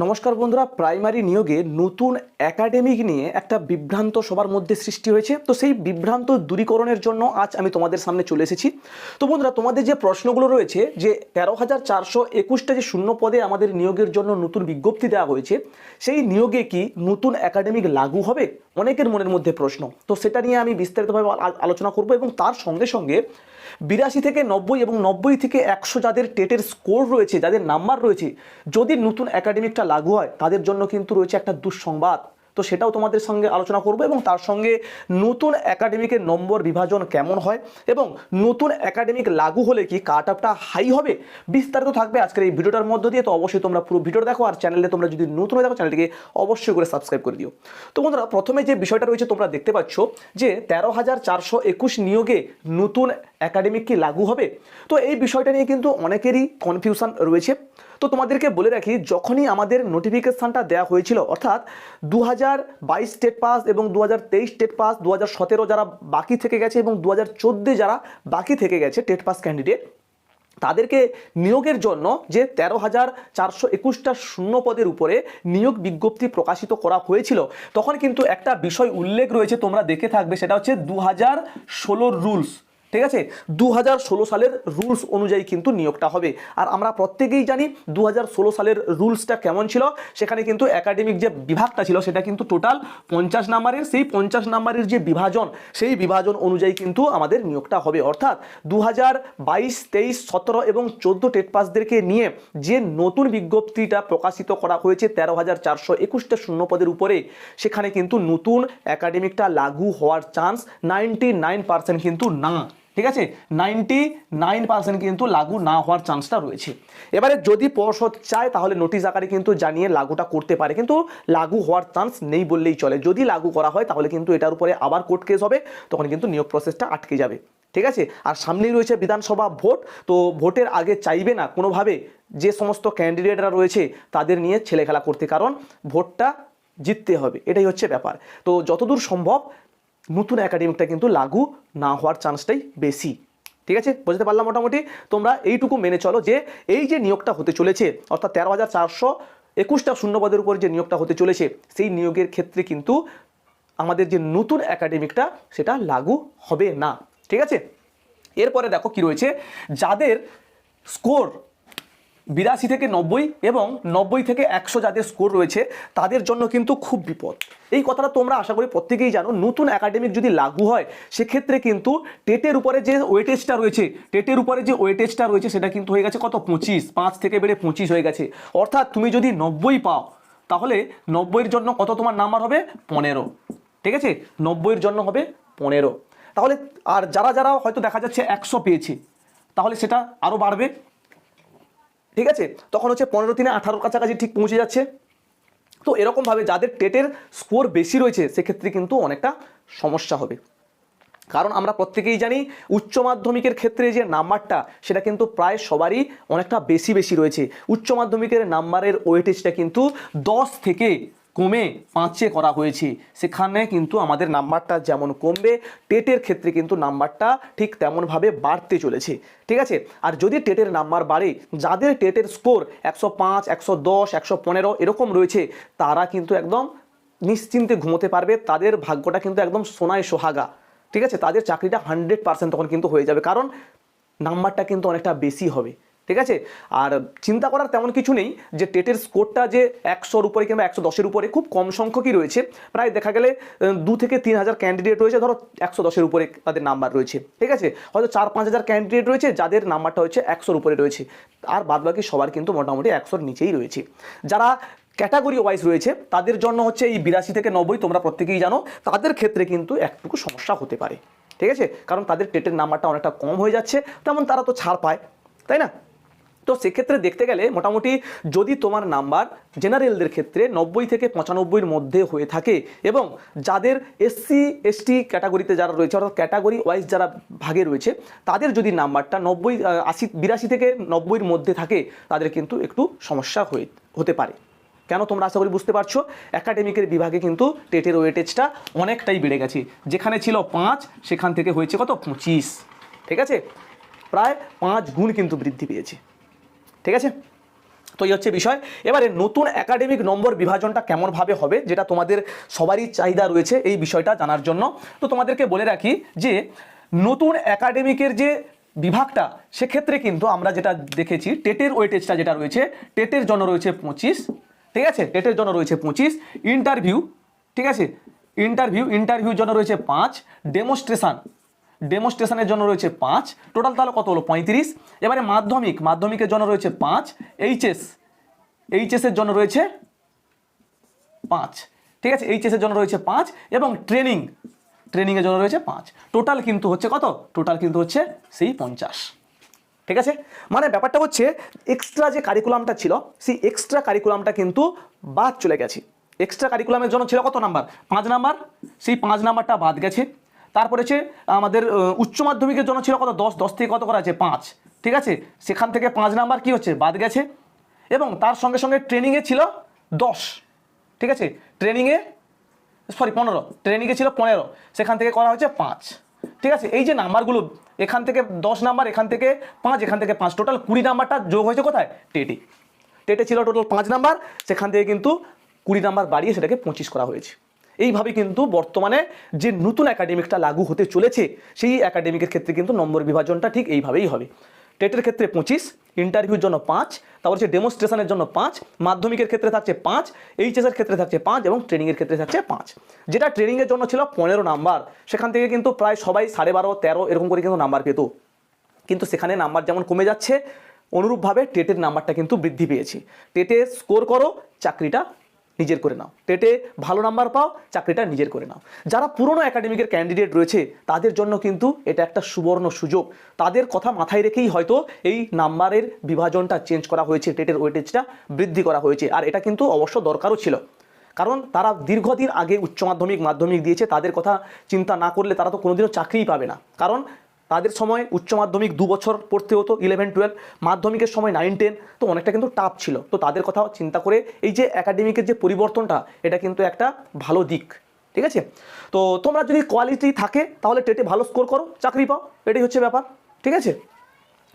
নমস্কার বন্ধুরা প্রাইমারি নিয়োগে নতুন একাডেমিক নিয়ে একটা বিভ্রান্ত সবার মধ্যে সৃষ্টি হয়েছে। তো সেই বিভ্রান্ত দূরীকরণের জন্য আজ আমি তোমাদের সামনে চলে এসেছি। তো বন্ধুরা, তোমাদের যে প্রশ্নগুলো রয়েছে, যে তেরো হাজার চারশো একুশটা যে শূন্য পদে আমাদের নিয়োগের জন্য নতুন বিজ্ঞপ্তি দেওয়া হয়েছে, সেই নিয়োগে কি নতুন একাডেমিক লাগু হবে? অনেকের মনের মধ্যে প্রশ্ন। তো সেটা নিয়ে আমি বিস্তারিতভাবে আল- আলোচনা করব এবং তার সঙ্গে সঙ্গে বিরাশি থেকে নব্বই এবং নব্বই থেকে একশো যাদের টেটের স্কোর রয়েছে, যাদের নাম্বার রয়েছে, যদি নতুন একাডেমিকটা লাগু হয়, তাদের জন্য কিন্তু রয়েছে একটা দুঃসংবাদ। তো সেটাও তোমাদের সঙ্গে আলোচনা করব এবং তার সঙ্গে নতুন একাডেমিকের নম্বর বিভাজন কেমন হয় এবং নতুন একাডেমিক লাগু হলে কি কাট আপটা হাই হবে? বিস্তারিত থাকবে আজকের এই ভিডিওটার মধ্য দিয়ে, তো অবশ্যই তোমরা পুরো ভিডিওটা দেখো আর চ্যানেলে তোমরা যদি নতুন হয়ে থাকো, চ্যানেলটিকে অবশ্যই করে সাবস্ক্রাইব করে দিও। তো বন্ধুরা, প্রথমে যে বিষয়টা রয়েছে তোমরা দেখতে পাচ্ছ যে তেরো হাজার চারশো একুশ নিয়োগে নতুন একাডেমিক কি লাগু হবে? তো এই বিষয়টা নিয়ে কিন্তু অনেকেরই কনফিউশন রয়েছে। তো তোমাদেরকে বলে রাখি, যখনই আমাদের নোটিফিকেশানটা দেওয়া হয়েছিল, অর্থাৎ দু হাজার বাইশ স্টেট পাস এবং দু হাজার তেইশ স্টেট পাস দু হাজার সতেরো যারা বাকি থেকে গেছে এবং দু হাজার চোদ্দে যারা বাকি থেকে গেছে টেট পাস ক্যান্ডিডেট তাদেরকে নিয়োগের জন্য যে তেরো হাজার চারশো একুশটা শূন্য পদের উপরে নিয়োগ বিজ্ঞপ্তি প্রকাশিত করা হয়েছিল, তখন কিন্তু একটা বিষয় উল্লেখ রয়েছে, তোমরা দেখে থাকবে, সেটা হচ্ছে দু হাজার ষোলোর রুলস ঠিক আছে? দু হাজার ষোলো সালের রুলস অনুযায়ী কিন্তু নিয়োগটা হবে। আর আমরা প্রত্যেকেই জানি দু হাজার ষোলো সালের রুলসটা কেমন ছিল? সেখানে কিন্তু একাডেমিক যে বিভাগটা ছিল, সেটা কিন্তু টোটাল পঞ্চাশ নাম্বারের, সেই পঞ্চাশ নাম্বারের যে বিভাজন, সেই বিভাজন অনুযায়ী কিন্তু আমাদের নিয়োগটা হবে। অর্থাৎ দু হাজার বাইশ, তেইশ, সতেরো এবং চোদ্দ টেট পাসদেরকে নিয়ে যে নতুন বিজ্ঞপ্তিটা প্রকাশিত করা হয়েছে তেরো হাজার চারশো একুশটা শূন্য পদের উপরে, সেখানে কিন্তু নতুন একাডেমিকটা লাগু হওয়ার চান্স নাইনটি নাইন পার্সেন্ট কিন্তু না। ঠিক আছে? নাইনটি নাইন পার্সেন্ট কিন্তু লাগু না হওয়ার চান্সটা রয়েছে। এবারে যদি পর্ষদ চায়, তাহলে নোটিশ আকারে কিন্তু জানিয়ে লাগুটা করতে পারে। কিন্তু লাগু হওয়ার চান্স নেই বললেই চলে। যদি লাগু করা হয়, তাহলে কিন্তু এটার উপরে আবার কোর্ট কেস হবে, তখন কিন্তু নিয়োগ প্রসেসটা আটকে যাবে। ঠিক আছে? আর সামনেই রয়েছে বিধানসভা ভোট। তো ভোটের আগে চাইবে না কোনোভাবে যে সমস্ত ক্যান্ডিডেটরা রয়েছে, তাদের নিয়ে ছেলেখেলা করতে। কারণ ভোটটা জিততে হবে। এটাই হচ্ছে ব্যাপার। তো যতদূর সম্ভব নতুন একাডেমিকটা কিন্তু লাগু না হওয়ার চান্সটাই বেশি। ঠিক আছে? বুঝতে পারলাম মোটামুটি? তোমরা এইটুকু মেনে চলো যে এই যে নিয়োগটা হতে চলেছে, অর্থাৎ তেরো হাজার চারশো একুশটা শূন্যপদের উপর যে নিয়োগটা হতে চলেছে, সেই নিয়োগের ক্ষেত্রে কিন্তু আমাদের যে নতুন একাডেমিকটা সেটা লাগু হবে না। ঠিক আছে? এরপরে দেখো কি রয়েছে? যাদের স্কোর বিরাশি থেকে নব্বই এবং নব্বই থেকে একশো যাদের স্কোর রয়েছে, তাদের জন্য কিন্তু খুব বিপদ। এই কথাটা তোমরা আশা করি প্রত্যেকেই জানো। নতুন একাডেমিক যদি লাগু হয়, সেক্ষেত্রে কিন্তু টেটের উপরে যে ওয়েটেজটা রয়েছে, টেটের উপরে যে ওয়েটেজটা রয়েছে, সেটা কিন্তু হয়ে গেছে কত? পঁচিশ, পাঁচ থেকে বেড়ে পঁচিশ হয়ে গেছে। অর্থাৎ তুমি যদি নব্বই পাও, তাহলে নব্বইয়ের জন্য কত তোমার নাম্বার হবে? পনেরো। ঠিক আছে? নব্বইয়ের জন্য হবে পনেরো। তাহলে আর যারা যারা হয়তো দেখা যাচ্ছে একশো পেয়েছে, তাহলে সেটা আরও বাড়বে। ঠিক আছে? তখন হচ্ছে পনেরো দিনে আঠারোর কাছাকাছি ঠিক পৌঁছে যাচ্ছে। তো এরকমভাবে যাদের টেটের স্কোর বেশি রয়েছে, সেক্ষেত্রে কিন্তু অনেকটা সমস্যা হবে। কারণ আমরা প্রত্যেকেই জানি, উচ্চ মাধ্যমিকের ক্ষেত্রে যে নাম্বারটা, সেটা কিন্তু প্রায় সবারই অনেকটা বেশি বেশি রয়েছে। উচ্চ মাধ্যমিকের নাম্বারের ওয়েটেজটা কিন্তু দশ থেকে কমে পাঁচে করা হয়েছে। সেখানে কিন্তু আমাদের নাম্বারটা যেমন কমবে, টেটের ক্ষেত্রে কিন্তু নাম্বারটা ঠিক তেমনভাবে বাড়তে চলেছে। ঠিক আছে? আর যদি টেটের নাম্বার বাড়ে, যাদের টেটের স্কোর একশো পাঁচ, একশো দশ, একশো পনেরো এরকম রয়েছে, তারা কিন্তু একদম নিশ্চিন্তে ঘুমোতে পারবে। তাদের ভাগ্যটা কিন্তু একদম সোনায় সোহাগা। ঠিক আছে? তাদের চাকরিটা হান্ড্রেড পার্সেন্ট তখন কিন্তু হয়ে যাবে। কারণ নাম্বারটা কিন্তু অনেকটা বেশি হবে। ঠিক আছে? আর চিন্তা করার তেমন কিছু নেই যে টেটের স্কোরটা যে একশোর উপরে কিংবা একশো দশের উপরে খুব কম সংখ্যকই রয়েছে। প্রায় দেখা গেলে দু থেকে তিন হাজার ক্যান্ডিডেট রয়েছে। ধরো একশো দশের উপরে তাদের নাম্বার রয়েছে। ঠিক আছে? হয়তো চার পাঁচ হাজার ক্যান্ডিডেট রয়েছে, যাদের নাম্বারটা হচ্ছে একশোর উপরে রয়েছে। আর বাদবাকি সবার কিন্তু মোটামুটি একশোর নিচেই রয়েছে। যারা ক্যাটাগরি ওয়াইজ রয়েছে, তাদের জন্য হচ্ছে এই বিরাশি থেকে নব্বই, তোমরা প্রত্যেকেই জানো, তাদের ক্ষেত্রে কিন্তু একটুকু সমস্যা হতে পারে। ঠিক আছে? কারণ তাদের টেটের নাম্বারটা অনেকটা কম হয়ে যাচ্ছে। তেমন তারা তো ছাড় পায়। তাই না? তো সেক্ষেত্রে দেখতে গেলে মোটামুটি যদি তোমার নাম্বার জেনারেলদের ক্ষেত্রে নব্বই থেকে পঁচানব্বইয়ের মধ্যে হয়ে থাকে এবং যাদের এসসি, এসটি ক্যাটাগরিতে যারা রয়েছে, অর্থাৎ ক্যাটাগরি ওয়াইজ যারা ভাগে রয়েছে, তাদের যদি নাম্বারটা নব্বই আশি, বিরাশি থেকে নব্বইয়ের মধ্যে থাকে, তাদের কিন্তু একটু সমস্যা হয়ে, হতে পারে। কেন তোমরা আশা করি বুঝতে পারছ? একাডেমিকের বিভাগে কিন্তু টেটের ওয়েটেজটা অনেকটাই বেড়ে গেছে। যেখানে ছিল পাঁচ, সেখান থেকে হয়েছে কত? পঁচিশ। ঠিক আছে? প্রায় পাঁচ গুণ কিন্তু বৃদ্ধি পেয়েছে। ঠিক আছে? তো এই হচ্ছে বিষয়। এবারে নতুন একাডেমিক নম্বর বিভাজনটা কেমনভাবে হবে, যেটা তোমাদের সবারই চাহিদা রয়েছে এই বিষয়টা জানার জন্য। তো তোমাদেরকে বলে রাখি যে, নতুন একাডেমিকের যে বিভাগটা, সেক্ষেত্রে কিন্তু আমরা যেটা দেখেছি, টেটের ওয়েটেজটা যেটা রয়েছে, টেটের জন্য রয়েছে পঁচিশ, ঠিক আছে? টেটের জন্য রয়েছে পঁচিশ, ইন্টারভিউ, ঠিক আছে? ইন্টারভিউ, ইন্টারভিউর জন্য রয়েছে পাঁচ ডেমোস্ট্রেশন ডেমোস্ট্রেশনের জন্য রয়েছে পাঁচ টোটাল তাহলে কত হলো? পঁয়ত্রিশ। এবারে মাধ্যমিক, মাধ্যমিকের জন্য রয়েছে পাঁচ এইচএস এইচএসের জন্য রয়েছে পাঁচ। ঠিক আছে? এইচএসের জন্য রয়েছে পাঁচ এবং ট্রেনিং ট্রেনিংয়ের জন্য রয়েছে পাঁচ। টোটাল কিন্তু হচ্ছে কত? টোটাল কিন্তু হচ্ছে সেই পঞ্চাশ। ঠিক আছে? মানে ব্যাপারটা হচ্ছে এক্সট্রা যে কারিকুলামটা ছিল, সেই এক্সট্রা কারিকুলামটা কিন্তু বাদ চলে গেছে। এক্সট্রা কারিকুলামের জন্য ছিল কত নাম্বার? পাঁচ নাম্বার। সেই পাঁচ নাম্বারটা বাদ গেছে। তারপরে হচ্ছে, আমাদের উচ্চ মাধ্যমিকের জন্য ছিল কত? দশ দশ থেকে কত করা আছে? পাঁচ। ঠিক আছে? সেখান থেকে পাঁচ নাম্বার কি হচ্ছে? বাদ গেছে। এবং তার সঙ্গে সঙ্গে ট্রেনিংয়ে ছিল দশ। ঠিক আছে? ট্রেনিংয়ে সরি পনেরো। ট্রেনিংয়ে ছিল পনেরো। সেখান থেকে করা হয়েছে পাঁচ। ঠিক আছে? এই যে নাম্বারগুলো, এখান থেকে দশ নাম্বার, এখান থেকে পাঁচ, এখান থেকে পাঁচ। টোটাল কুড়ি নাম্বারটা যোগ হয়েছে কোথায়? টেটে। টেটে ছিল টোটাল পাঁচ নাম্বার। সেখান থেকে কিন্তু কুড়ি নাম্বার বাড়িয়ে সেটাকে পঁচিশ করা হয়েছে। এইভাবে কিন্তু বর্তমানে যে নতুন একাডেমিকটা লাগু হতে চলেছে, সেই একাডেমিকের ক্ষেত্রে কিন্তু নম্বর বিভাজনটা ঠিক এইভাবেই হবে। টেটের ক্ষেত্রে পঁচিশ ইন্টারভিউর জন্য পাঁচ, তারপর হচ্ছে ডেমোস্ট্রেশনের জন্য পাঁচ, মাধ্যমিকের ক্ষেত্রে থাকছে পাঁচ এইচএসের ক্ষেত্রে থাকছে পাঁচ এবং ট্রেনিংয়ের ক্ষেত্রে থাকছে পাঁচ। যেটা ট্রেনিংয়ের জন্য ছিল পনেরো নাম্বার, সেখান থেকে কিন্তু প্রায় সবাই সাড়ে বারো, তেরো এরকম করে কিন্তু নাম্বার পেত। কিন্তু সেখানে নাম্বার যেমন কমে যাচ্ছে, অনুরূপভাবে টেটের নাম্বারটা কিন্তু বৃদ্ধি পেয়েছে। টেটে স্কোর করো, চাকরিটা নিজের করে নাও। টেটে ভালো নাম্বার পাও, চাকরিটা নিজের করে নাও। যারা পুরনো একাডেমিকের ক্যান্ডিডেট রয়েছে, তাদের জন্য কিন্তু এটা একটা সুবর্ণ সুযোগ। তাদের কথা মাথায় রেখেই হয়তো এই নাম্বারের বিভাজনটা চেঞ্জ করা হয়েছে, টেটের ওয়েটেজটা বৃদ্ধি করা হয়েছে। আর এটা কিন্তু অবশ্য দরকারও ছিল। কারণ তারা দীর্ঘদিন আগে উচ্চ মাধ্যমিক মাধ্যমিক দিয়েছে, তাদের কথা চিন্তা না করলে তারা তো কোনোদিনও চাকরিই পাবে না। কারণ তাদের সময় উচ্চ মাধ্যমিক দু বছর পড়তে হতো ইলেভেন টুয়েলভ মাধ্যমিকের সময় নাইন টেন তো অনেকটা কিন্তু টাফ ছিল। তো তাদের কথা চিন্তা করে এই যে একাডেমিকের যে পরিবর্তনটা, এটা কিন্তু একটা ভালো দিক। ঠিক আছে? তো তোমরা যদি কোয়ালিটি থাকে, তাহলে টেটে ভালো স্কোর করো, চাকরি পাও। এটাই হচ্ছে ব্যাপার। ঠিক আছে?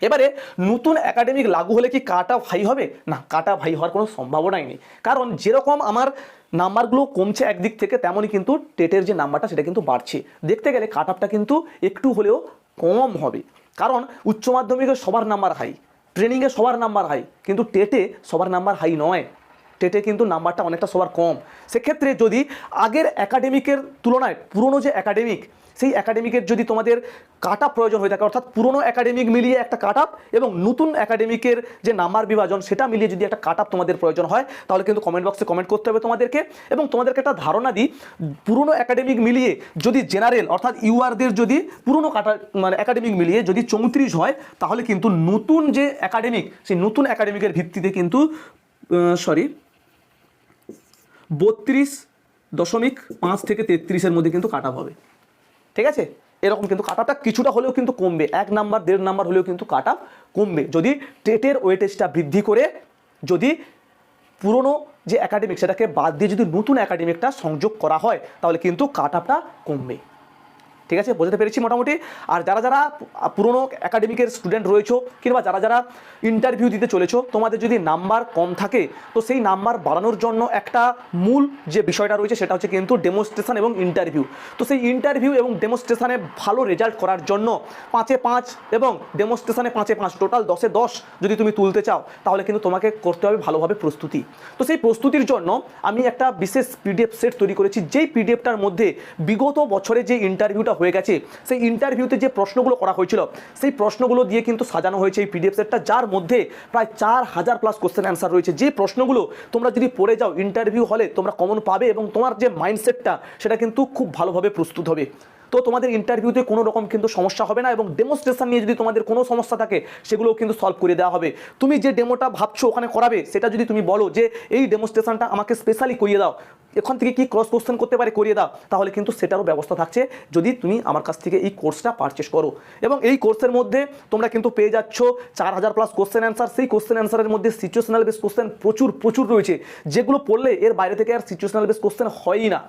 এবারে নতুন একাডেমিক লাগু হলে কি কাটা ভাই হবে? না, কাটা ভাই হওয়ার কোনো সম্ভাবনাই নেই। কারণ যেরকম আমার নাম্বারগুলো কমছে একদিক থেকে, তেমনই কিন্তু টেটের যে নাম্বারটা, সেটা কিন্তু বাড়ছে। দেখতে গেলে কাট কিন্তু একটু হলেও কম হবে। কারণ উচ্চ মাধ্যমিকে সবার নাম্বার হাই ট্রেনিংয়ে সবার নাম্বার হাই কিন্তু টেটে সবার নাম্বার হাই নয়। টেটে কিন্তু নাম্বারটা অনেকটা সবার কম। সেক্ষেত্রে যদি আগের একাডেমিকের তুলনায় পুরনো যে একাডেমিক, সেই একাডেমিকের যদি তোমাদের কাট প্রয়োজন হয়ে থাকে, অর্থাৎ পুরনো একাডেমিক মিলিয়ে একটা কাট এবং নতুন একাডেমিকের যে নাম্বার বিভাজন, সেটা মিলিয়ে যদি একটা কাট তোমাদের প্রয়োজন হয়, তাহলে কিন্তু কমেন্ট বক্সে কমেন্ট করতে হবে তোমাদেরকে। এবং তোমাদেরকে একটা ধারণা দিই, পুরনো একাডেমিক মিলিয়ে যদি জেনারেল অর্থাৎ ইউআরদের যদি পুরনো কাটা মানে একাডেমিক মিলিয়ে যদি চৌত্রিশ হয়, তাহলে কিন্তু নতুন যে একাডেমিক, সেই নতুন একাডেমিকের ভিত্তিতে কিন্তু সরি বত্রিশ দশমিক পাঁচ থেকে তেত্রিশের মধ্যে কিন্তু কাটা হবে। ঠিক আছে? এরকম কিন্তু কাটাটা কিছুটা হলেও কিন্তু কমবে। এক নাম্বার, দেড় নাম্বার হলেও কিন্তু কাটা কমবে। যদি টেটের ওয়েটেজটা বৃদ্ধি করে, যদি পুরনো যে একাডেমিক সেটাকে বাদ দিয়ে যদি নতুন একাডেমিকটা সংযোগ করা হয়, তাহলে কিন্তু কাট আপটা কমবে। ঠিক আছে? বোঝাতে পেরেছি মোটামুটি। আর যারা যারা পুরনো একাডেমিকের স্টুডেন্ট রয়েছো, কিংবা যারা যারা ইন্টারভিউ দিতে চলেছো, তোমাদের যদি নাম্বার কম থাকে, তো সেই নাম্বার বাড়ানোর জন্য একটা মূল যে বিষয়টা রয়েছে, সেটা হচ্ছে কিন্তু ডেমোস্ট্রেশন এবং ইন্টারভিউ তো সেই ইন্টারভিউ এবং ডেমোস্ট্রেশনে ভালো রেজাল্ট করার জন্য পাঁচে পাঁচ এবং ডেমোস্ট্রেশনে পাঁচে পাঁচ টোটাল দশে দশ যদি তুমি তুলতে চাও, তাহলে কিন্তু তোমাকে করতে হবে ভালোভাবে প্রস্তুতি। তো সেই প্রস্তুতির জন্য আমি একটা বিশেষ পিডিএফ সেট তৈরি করেছি, যেই পিডিএফটার মধ্যে বিগত বছরে যে ইন্টারভিউটা হয়ে গেছে। সেই ইন্টারভিউতে যে প্রশ্নগুলো করা হয়েছিল, সেই প্রশ্নগুলো দিয়ে কিন্তু সাজানো হয়েছে এই পিডিএফ সেটটা যার মধ্যে প্রায় চার হাজার প্লাস কোশ্চেন অ্যান্সার রয়েছে। যে প্রশ্নগুলো তোমরা যদি পড়ে যাও ইন্টারভিউ হলে তোমরা কমন পাবে এবং তোমার যে মাইন্ডসেটটা সেটা কিন্তু খুব ভালোভাবে প্রস্তুত হবে। তো তোমাদের ইন্টারভিউতে কোনো রকম কিন্তু সমস্যা হবে না এবং ডেমোস্ট্রেশন নিয়ে যদি তোমাদের কোনো সমস্যা থাকে, সেগুলোও কিন্তু সলভ করে দেওয়া হবে। তুমি যে ডেমোটা ভাবছ ওখানে করাবে, সেটা যদি তুমি বলো যে, এই ডেমোস্ট্রেশনটা আমাকে স্পেশালি করিয়ে দাও। এখান থেকে কি ক্রস কোশ্চেন করতে পারে, করিয়ে দাও। তাহলে কিন্তু সেটারও ব্যবস্থা থাকছে যদি তুমি আমার কাছ থেকে এই কোর্সটা পারচেস করো। এবং এই কোর্সের মধ্যে তোমরা কিন্তু পেয়ে যাচ্ছ চার হাজার প্লাস কোশ্চেন অ্যান্সার সেই কোশ্চেন অ্যান্সারের মধ্যে সিচুয়েশনাল বেস কোশ্চেন প্রচুর প্রচুর রয়েছে। যেগুলো পড়লে এর বাইরে থেকে আর সিচুয়েশনাল বেস কোশ্চেন হয়ই না।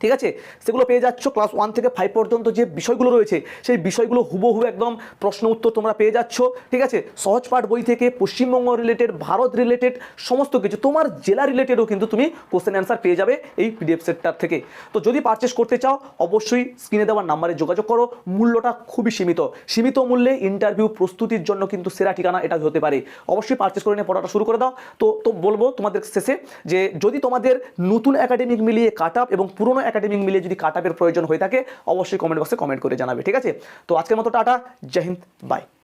ঠিক আছে? সেগুলো পেয়ে যাচ্ছ ক্লাস ওয়ান থেকে ফাইভ পর্যন্ত যে বিষয়গুলো রয়েছে, সেই বিষয়গুলো হুবহু একদম প্রশ্ন উত্তর তোমরা পেয়ে যাচ্ছ, ঠিক আছে? সহজ পাঠ বই থেকে পশ্চিমবঙ্গ রিলেটেড ভারত রিলেটেড সমস্ত কিছু, তোমার জেলা রিলেটেডও কিন্তু তুমি কোশ্চেন অ্যান্সার পেয়ে যাবে এই পিডিএফ সেটটার থেকে। তো যদি পারচেস করতে চাও, অবশ্যই স্ক্রিনে দেওয়ার নাম্বারে যোগাযোগ করো, মূল্যটা খুবই সীমিত। সীমিত মূল্যে ইন্টারভিউ প্রস্তুতির জন্য কিন্তু সেরা ঠিকানা এটা হতে পারে। অবশ্যই পারচেস করে নিয়ে পড়াটা শুরু করে দাও। তো তো বলব তোমাদের শেষে যে যদি তোমাদের নতুন একাডেমিক মিলিয়ে কাট আপ এবং পুরনো একাডেমিক মিলে যদি কাট প্রয়োজন হয়ে থাকে, অবশ্যই কমেন্ট বক্সে কমেন্ট করে জানাবে, ঠিক আছে? তো আজকের মতো টাটা, জয় হিন্দ বাই